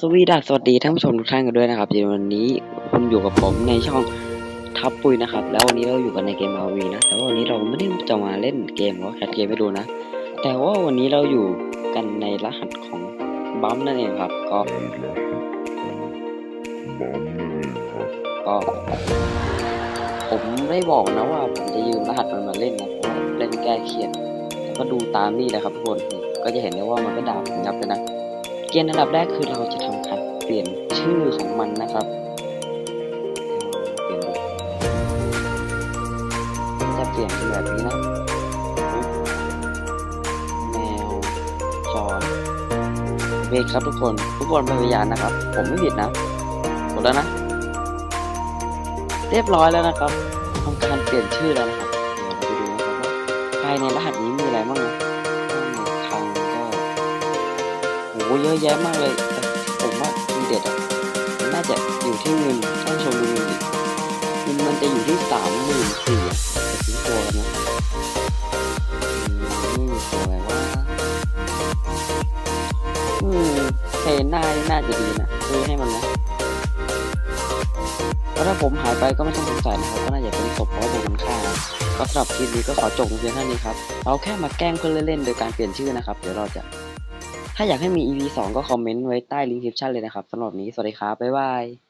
สวีดัสสวัสดีท่านผู้ชมทุกท่านกันด้วยนะครับในวันนี้คุณอยู่กับผมในช่องทับปุยนะครับ แล้ววันนี้เราอยู่กันในเกม RV นะ แต่ว่าวันนี้เราไม่ได้จะมาเล่นเกมหรือว่าแคสเกมให้ดูนะ แต่ว่าวันนี้เราอยู่กันในรหัสของบัมนั่นเองครับ ก็ก็ผมไม่บอกนะว่าผมจะยืมรหัสมันมาเล่นนะเพราะเล่นแก้เครียดก็ดูตามนี่เลยครับทุกคนก็จะเห็นได้ว่ามันก็ด่าผมยับเลยนะ เกณฑ์อันดับแรกคือเราจะทำการเปลี่ยนชื่อของมันนะครับเปลี่ยนดูจะเปลี่ยนเป็นแบบนี้นะแมวจอนเวกครับทุกคน ทุกคนเป็นพยานนะครับ ผมไม่ผิดนะหมดแล้วนะ เรียบร้อยแล้วนะครับทำการเปลี่ยนชื่อแล้วนะครับเดี๋ยวเราไปดูนะครับว่าภายในรหัสนี้มีอะไรบ้างนะ เยอะแยะมากเลยแต่ผมว่าทีเด็ดอะมันน่าจะอยู่ที่เงินท่านชมดูเงินดิเงินมันจะอยู่ที่สามหมื่นสี่อะจะซื้อตัวนนะอืมตัวอะไรวะอืมเพนหน้านี่น่าจะดีนะซื้อให้มันนะเพราะถ้าผมหายไปก็ไม่ต้องสงสัยนะครับก็น่าจะเป็นศพเพราะว่าโดนมันฆ่าก็สำหรับคลิปนี้ก็ขอจบเพียงเท่านี้ครับ เราแค่มาแกล้งเพื่อนเล่นๆโดยการเปลี่ยนชื่อนะครับ เดี๋ยวเราจะ ถ้าอยากให้มี EP 2 ก็คอมเมนต์ไว้ใต้ลิงก์คลิปชั่นเลยนะครับสำหรับนี้ สวัสดีครับ บ๊ายบาย